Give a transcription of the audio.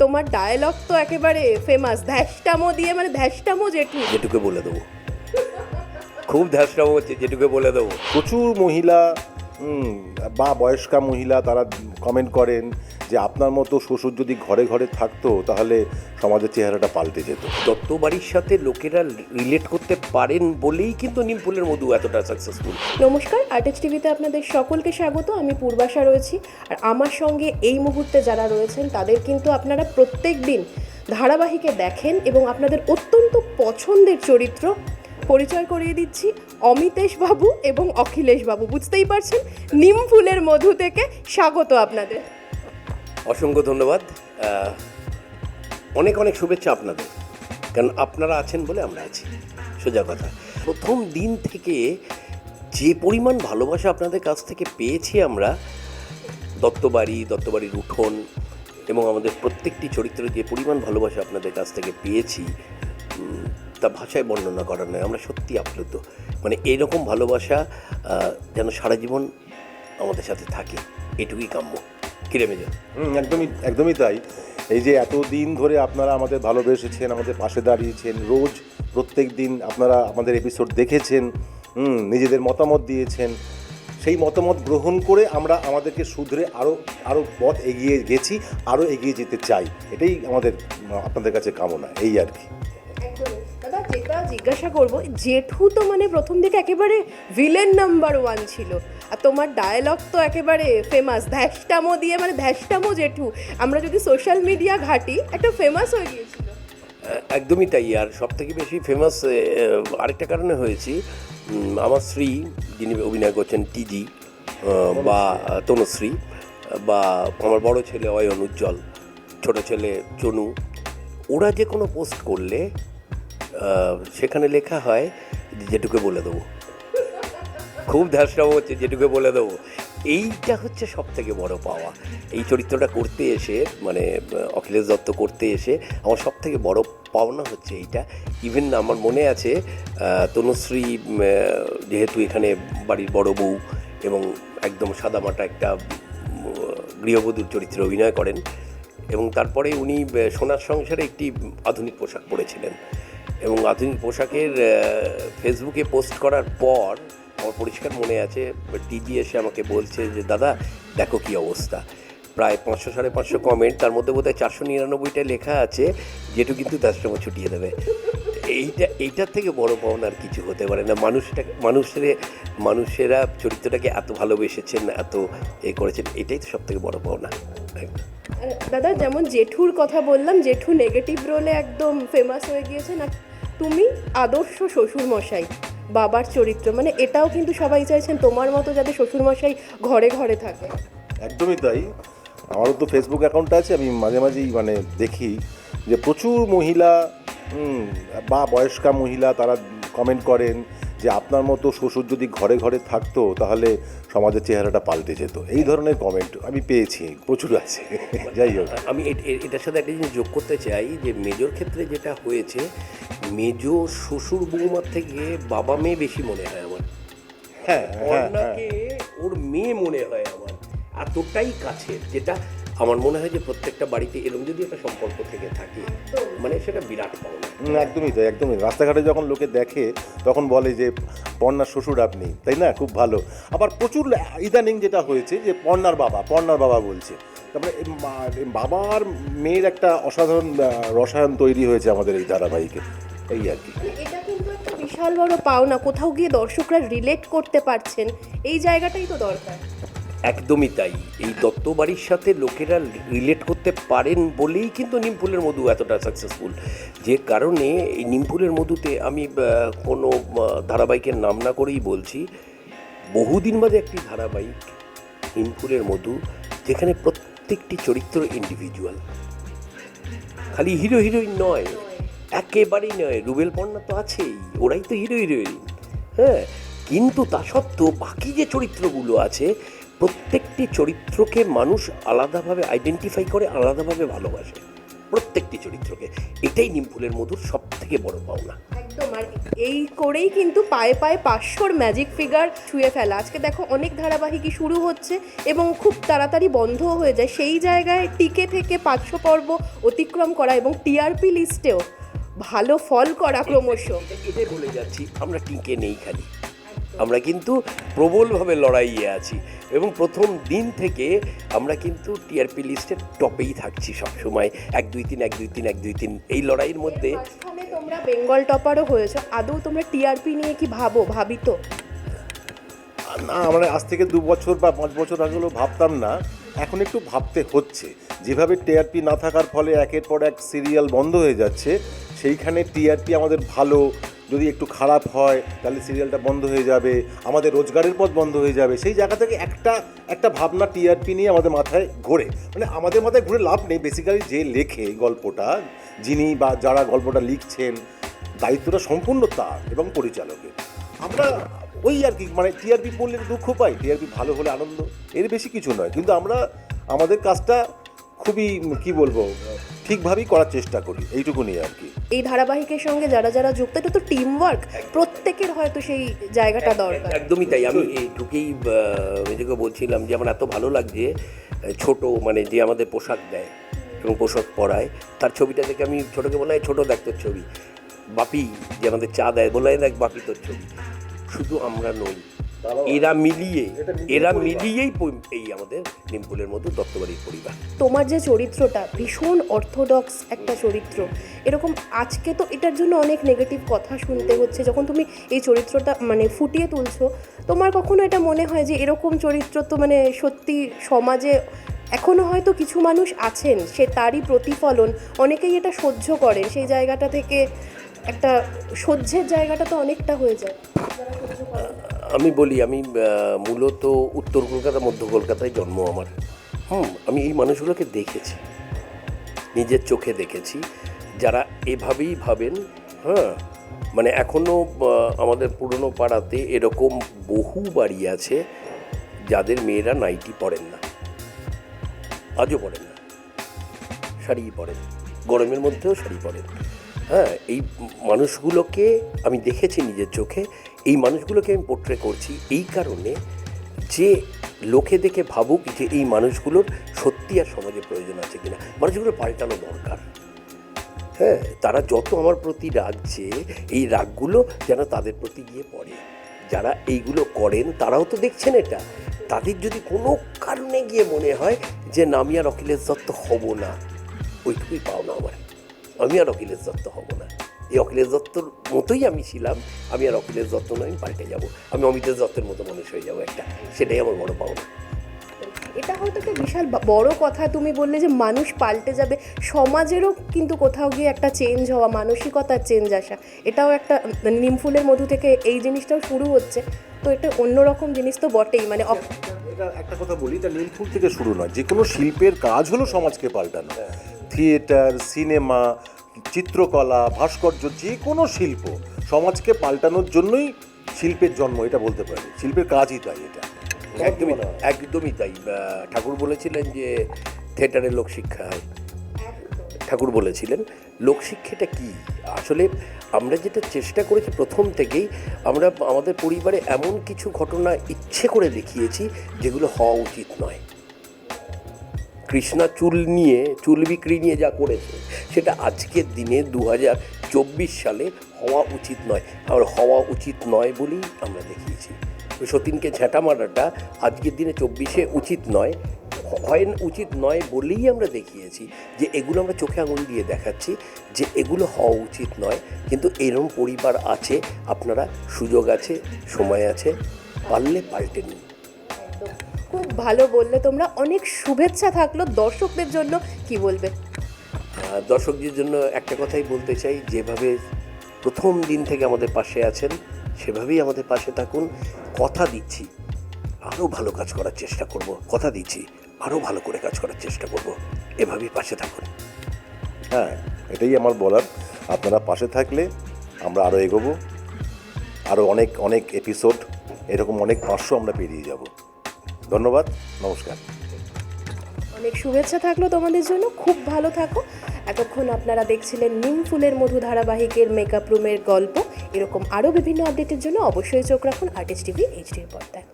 তোমার ডায়লগ তো একেবারে ফেমাস ধ্যাসটামো দিয়ে মানে ধ্যাসটামো জেঠু। যেটুকু বলে দেবো। খুব ধ্যাসটামো হচ্ছে যেটুকু বলে দেবো। প্রচুর মহিলা বা বয়স্কা মহিলা তারা কমেন্ট করেন। যে আপনার মতো শ্বশুর যদি ঘরে ঘরে থাকতো তাহলে সমাজের চেহারাটা পাল্টে যেত। দত্ত বাড়ির সাথে লোকেরা রিলেট করতে পারেন বলেই কিন্তু নিমফুলের মধু এতটা সাকসেসফুল নমস্কার আর্টিস্ট টিভিতে আপনাদের সকলকে স্বাগত। আমি পূর্বাশা রয়েছি। আর আমার সঙ্গে এই মুহূর্তে যারা রয়েছেন তাদের কিন্তু আপনারা প্রত্যেক দিন ধারাবাহিকে দেখেন এবং আপনাদের অত্যন্ত পছন্দের চরিত্র পরিচয় করিয়ে দিচ্ছি অমিতেশ বাবু এবং অখিলেশ বাবু। বুঝতেই পারছেন নিম ফুলের মধু থেকে স্বাগত আপনাদের। অসংখ্য ধন্যবাদ। অনেক অনেক শুভেচ্ছা আপনাদের, কারণ আপনারা আছেন বলে আমরা আছি। সোজা কথা। প্রথম দিন থেকে যে পরিমাণ ভালোবাসা আপনাদের কাছ থেকে পেয়েছি আমরা, দত্তবাড়ি দত্তবাড়ির উঠোন এবং আমাদের প্রত্যেকটি চরিত্রে যে পরিমাণ ভালোবাসা আপনাদের কাছ থেকে পেয়েছি তা ভাষায় বর্ণনা করার নয়, আমরা সত্যি আপ্লুত। মানে এরকম ভালোবাসা যেন সারা জীবন আমাদের সাথে থাকে, এটুকুই কাম্য। কিরে হুম, একদমই একদমই তাই। এই যে এতদিন ধরে আপনারা আমাদের ভালোবেসেছেন আমাদের পাশে দাঁড়িয়েছেন রোজ প্রত্যেক দিন আপনারা আমাদের এপিসোড দেখেছেন নিজেদের মতামত দিয়েছেন সেই মতামত গ্রহণ করে আমরা আমাদেরকে শুধরে আরও আরও পথ এগিয়ে গেছি আরও এগিয়ে যেতে চাই। এটাই আমাদের আপনাদের কাছে কামনা এই আর কি। দাদা, যেটা জিজ্ঞাসা করব, জেঠু তো মানে প্রথম দিকে একেবারে ভিলেন নাম্বার ওয়ান ছিল। আর তোমার ডায়লগ তো একেবারে ফেমাস ধ্যাসটামো দিয়ে মানে ধ্যাসটামো জেঠু। আমরা যদি সোশ্যাল মিডিয়া ঘাটি, একটা ফেমাস হয়ে গিয়েছিল। একদমই তাই। আর সব থেকে বেশি ফেমাস আরেকটা কারণে হয়েছি আমার স্ত্রী, যিনি অভিনয় করছেন টিজি বা তনুশ্রী, বা আমার বড় ছেলে অয়ন উজ্জ্বল, ছোট ছেলে চনু ওরা যে কোনো পোস্ট করলে সেখানে লেখা হয়, যেটুকু বলে দেবো। খুব ধ্যাসটাও হচ্ছে, যেটুকু বলে দেবো। এইটা হচ্ছে সব থেকে বড় পাওয়া। এই চরিত্রটা করতে এসে মানে অখিলেশ দত্ত করতে এসে, আমার সব থেকে বড় পাওনা হচ্ছে এইটা। ইভেন আমার মনে আছে তনুশ্রী যেহেতু এখানে বাড়ির বড় বউ এবং একদম সাদামাটা একটা গৃহবধূর চরিত্রে অভিনয় করেন এবং তারপরে উনি সোনার সংসারে একটি আধুনিক পোশাক পরেছিলেন। এবং আধুনিক পোশাকের ফেসবুকে পোস্ট করার পর, আমার পরিষ্কার মনে আছে, টিজি এসে আমাকে বলছে যে, দাদা, দেখো কি অবস্থা। প্রায় পাঁচশো, সাড়ে পাঁচশো কমেন্ট তার মধ্যে বোধহয় চারশো নিরানব্বইটা লেখা আছে, যেটু কিন্তু দাসটামো ছুটিয়ে দেবে। এইটা, এইটার থেকে বড় পাওনা আর কিছু হতে পারে না। মানুষটা, মানুষের, মানুষেরা চরিত্রটাকে এত ভালোবেসেছেন, এত এ করেছেন, এটাই তো সব থেকে বড় পাওনা। দাদা, যেমন জেঠুর কথা বললাম, জেঠু নেগেটিভ রোলে একদম ফেমাস হয়ে গিয়েছে। না, তুমি আদর্শ শ্বশুর মশাই বাবার চরিত্র মানে এটাও কিন্তু সবাই চাইছেন তোমার মতো যাতে শ্বশুর মশাই ঘরে ঘরে থাকে। একদমই তাই। আমারও তো ফেসবুক অ্যাকাউন্ট আছে, আমি মাঝে মাঝেই মানে দেখি যে প্রচুর মহিলা বা বয়স্কা মহিলা তারা কমেন্ট করেন যে আপনার মতো শ্বশুর যদি ঘরে ঘরে থাকতো তাহলে সমাজের চেহারাটা পাল্টে যেত। এই ধরনের কমেন্ট আমি পেয়েছি প্রচুর আছে। যাই হোক। আমি এটার সাথে একটা জিনিস যোগ করতে চাই যে মেজর ক্ষেত্রে যেটা হয়েছে মেজো শ্বশুর বৌমার থেকে বাবা মেয়ে বেশি মনে হয় আমার। হ্যাঁ হ্যাঁ হ্যাঁ। ওর মেয়ে মনে হয় আমার। এতটাই কাছের যেটা আমার মনে হয় যে প্রত্যেকটা বাড়িতে এরকম যদি একটা সম্পর্ক থেকে থাকে মানে সেটা বিরাট পাওনা। একদমই তাই একদমই। রাস্তাঘাটে যখন লোকে দেখে তখন বলে যে পর্ণার শ্বশুর আপনি তাই না? খুব ভালো। আবার প্রচুর ইদানিং যেটা হয়েছে যে পর্ণার বাবা পর্ণার বাবা বলছে। তারপরে বাবার মেয়ের একটা অসাধারণ রসায়ন তৈরি হয়েছে আমাদের এই ধারাবাহিকে। এই আর কি। এটা কিন্তু একটা বিশাল বড় পাওনা। কোথাও গিয়ে দর্শকরা রিলেট করতে পারছেন। এই জায়গাটাই তো দরকার। একদমই তাই। এই দত্ত বাড়ির সাথে লোকেরা রিলেট করতে পারেন বলেই কিন্তু নিমফুলের মধু এতটা সাকসেসফুল যে কারণে এই নিমফুলের মধুতে আমি কোনো ধারাবাহিকের নাম না করেই বলছি, বহুদিন বাদে একটি ধারাবাহিক নিমফুলের মধু, যেখানে প্রত্যেকটি চরিত্র ইন্ডিভিজুয়াল খালি হিরো হিরোইন নয়, একেবারেই নয়, রুবেল পণ্যা তো আছেই, ওরাই তো হিরো হিরোইন হ্যাঁ কিন্তু তা সত্ত্বেও বাকি যে চরিত্রগুলো আছে প্রত্যেকটি চরিত্রকে মানুষ আলাদাভাবে আইডেন্টিফাই করে আলাদাভাবে ভালোবাসে। প্রত্যেকটি চরিত্রকে। এটাই নিমফুলের মধুর সব থেকে বড় পাওনা। একদম আর এই করেই কিন্তু পায়ে পায়ে পাঁচশোর ম্যাজিক ফিগার ছুঁয়ে ফেলা। আজকে দেখো অনেক ধারাবাহিকই শুরু হচ্ছে এবং খুব তাড়াতাড়ি বন্ধও হয়ে যায়। সেই জায়গায় টিকে থেকে পাঁচশো পর্ব অতিক্রম করা এবং টিআরপি লিস্টেও ভালো ফল করা ক্রমশ। এটাই বলে যাচ্ছি আমরা টিকে নেই খালি। আমরা কিন্তু প্রবলভাবে লড়াইয়ে আছি এবং প্রথম দিন থেকে আমরা কিন্তু টিআরপি লিস্টের টপেই থাকছি সবসময়। এক দুই তিন এক দুই তিন এক দুই তিন এই লড়াইয়ের মধ্যে তোমরা বেঙ্গল টপারও হয়েছে আদৌ তোমরা টিআরপি নিয়ে কি ভাবো ভাবি তো না আমরা আজ থেকে দু বছর বা পাঁচ বছর আগে হলেও ভাবতাম না এখন একটু ভাবতে হচ্ছে। যেভাবে টিআরপি না থাকার ফলে একের পর এক সিরিয়াল বন্ধ হয়ে যাচ্ছে সেইখানে টিআরপি আমাদের ভালো যদি একটু খারাপ হয়, তাহলে সিরিয়ালটা বন্ধ হয়ে যাবে, আমাদের রোজগারের পথ বন্ধ হয়ে যাবে, সেই জায়গা থেকে একটা একটা ভাবনা টিআরপি নিয়ে আমাদের মাথায় ঘোরে। মানে আমাদের মাথায় ঘুরে লাভ নেই। বেসিক্যালি যে লেখে গল্পটা, যিনি বা যারা গল্পটা লিখছেন, দায়িত্বটা সম্পূর্ণ তার এবং পরিচালকের। আমরা ওই আর কি মানে টিআরপি পড়লে দুঃখ পাই টিআরপি ভালো হলে আনন্দ, এর বেশি কিছু নয়। কিন্তু আমরা, আমাদের কাজটা খুবই, কি বলব ঠিকভাবেই করার চেষ্টা করি এইটুকুনি আর কি। এই ধারাবাহিকের সঙ্গে যারা যারা যুক্ত এটা তো টিম ওয়ার্ক প্রত্যেকের হয়তো সেই জায়গাটা দরকার। একদমই তাই। আমি এইটুকুই নিজেকে বলছিলাম যে আমার এত ভালো লাগছে ছোট মানে যে আমাদের পোশাক দেয় এবং পোশাক পরায় তার ছবিটা দেখে আমি ছোটকে বলাই ছোট দেখ তোর ছবি। বাপি যে আমাদের চা দেয় বলাই দেখ বাপি তোর ছবি। শুধু আমরা নই এরা মিলিয়ে এরা মিলিয়েই এই আমাদের নিমপুলের মতো দত্তবাড়ির পরিবার। তোমার যে চরিত্রটা ভীষণ অর্থোডক্স একটা চরিত্র। এরকম আজকে তো এটার জন্য অনেক নেগেটিভ কথা শুনতে হচ্ছে। যখন তুমি এই চরিত্রটা মানে ফুটিয়ে তুলছো তোমার কখনো এটা মনে হয় যে এরকম চরিত্র তো মানে সত্যি সমাজে এখনও হয়তো কিছু মানুষ আছেন সে তারই প্রতিফলন অনেকেই এটা সহ্য করেন। সেই জায়গাটা থেকে একটা সহ্যের জায়গাটা তো অনেকটা হয়ে যায়। করে। আমি বলি আমি মূলত উত্তর কলকাতা মধ্য কলকাতায় জন্ম আমার। হুম। আমি এই মানুষগুলোকে দেখেছি নিজের চোখে দেখেছি। যারা এভাবেই ভাবেন হ্যাঁ মানে এখনও আমাদের পুরনো পাড়াতে এরকম বহু বাড়ি আছে যাদের মেয়েরা নাইটি পরেন না। আজও পরেন না। শাড়ি পরেন গরমের মধ্যেও শাড়ি পরেন। হ্যাঁ এই মানুষগুলোকে আমি দেখেছি নিজের চোখে এই মানুষগুলোকে আমি পোট্রে করছি এই কারণে যে লোকে দেখে ভাবুক যে এই মানুষগুলোর সত্যি আর সমাজে প্রয়োজন আছে কিনা। মানুষগুলো পাল্টানো দরকার। হ্যাঁ তারা যত আমার প্রতি রাগছে, এই রাগগুলো যেন তাদের প্রতি গিয়ে পড়ে। যারা এইগুলো করেন, তারাও তো দেখছেন এটা। তাদের যদি কোনো কারণে গিয়ে মনে হয় যে, না, আমি আর অখিলেশ দত্ত হব না। ওইটুকুই পাও না আমার। আমি আর অখিলেশ দত্ত হব না। এই অখিলেশ দত্তর মতোই আমি ছিলাম। আমি আর অখিলেশ দত্ত নয় আমি পাল্টে যাব। আমি অমিতেশ দত্তের মতো মানুষ হয়ে যাব একটা। সেটাই আমার বড় পাওনা। এটা হয়তো একটা বিশাল বড় কথা। তুমি বললে যে মানুষ পাল্টে যাবে। সমাজেরও কিন্তু কোথাও গিয়ে একটা চেঞ্জ হওয়া মানসিকতার চেঞ্জ আসা এটাও একটা নিমফুলের মধু থেকে এই জিনিসটাও শুরু হচ্ছে। তো এটা অন্যরকম জিনিস তো বটেই মানে একটা কথা বলি এটা নীলফুল থেকে শুরু নয়। যে কোনো শিল্পের কাজ হলো সমাজকে পাল্টানো। থিয়েটার সিনেমা চিত্রকলা ভাস্কর্য যে কোনো শিল্প সমাজকে পাল্টানোর জন্যই শিল্পের জন্ম এটা বলতে পারি। শিল্পের কাজই তাই এটা। একদমই একদমই তাই। ঠাকুর বলেছিলেন যে থিয়েটারে লোকশিক্ষা হয় ঠাকুর বলেছিলেন লোকশিক্ষাটা কি? আসলে আমরা যেটা চেষ্টা করেছি প্রথম থেকেই আমরা আমাদের পরিবারে এমন কিছু ঘটনা ইচ্ছে করে দেখিয়েছি যেগুলো হওয়া উচিত নয়। কৃষ্ণা চুল নিয়ে, চুল বিক্রি নিয়ে যা করেছে, সেটা আজকের দিনে দু হাজার চব্বিশ সালে হওয়া উচিত নয়। আর হওয়া উচিত নয় বলেই আমরা দেখিয়েছি। সতীনকে ঝ্যাঁটা মারাটা আজকের দিনে চব্বিশে উচিত নয়, হয় উচিত নয় বলেই আমরা দেখিয়েছি যে এগুলো আমরা চোখে আঙুল দিয়ে দেখাচ্ছি যে এগুলো হওয়া উচিত নয়। কিন্তু এরম পরিবার আছে, আপনারা সুযোগ আছে, সময় আছে, পারলে পাল্টে নিন। খুব ভালো বললে তোমরা। অনেক শুভেচ্ছা থাকল দর্শকদের জন্য। কি বলবে? দর্শকদের জন্য একটা কথাই বলতে চাই যেভাবে প্রথম দিন থেকে আমাদের পাশে আছেন সেভাবেই আমাদের পাশে থাকুন। কথা দিচ্ছি আরও ভালো কাজ করার চেষ্টা করব। কথা দিচ্ছি আরও ভালো করে কাজ করার চেষ্টা করব। এভাবেই পাশে থাকুন। হ্যাঁ এটাই আমার বলার। আপনারা পাশে থাকলে আমরা আরও এগোবো। আরও অনেক অনেক এপিসোড এরকম অনেক পাঁচশো আমরা পেরিয়ে যাব। ধন্যবাদ, নমস্কার। অনেক শুভেচ্ছা থাকল তোমাদের জন্য, খুব ভালো থাকো। এতক্ষণ আপনারা দেখছিলেন নিম ফুলের মধু ধারাবাহিকের মেকআপ রুমের গল্প। এরকম আরও বিভিন্ন আপডেটের জন্য অবশ্যই চোখ রাখুন আর্টিস্ট টিভি এইচডির পর্দায়।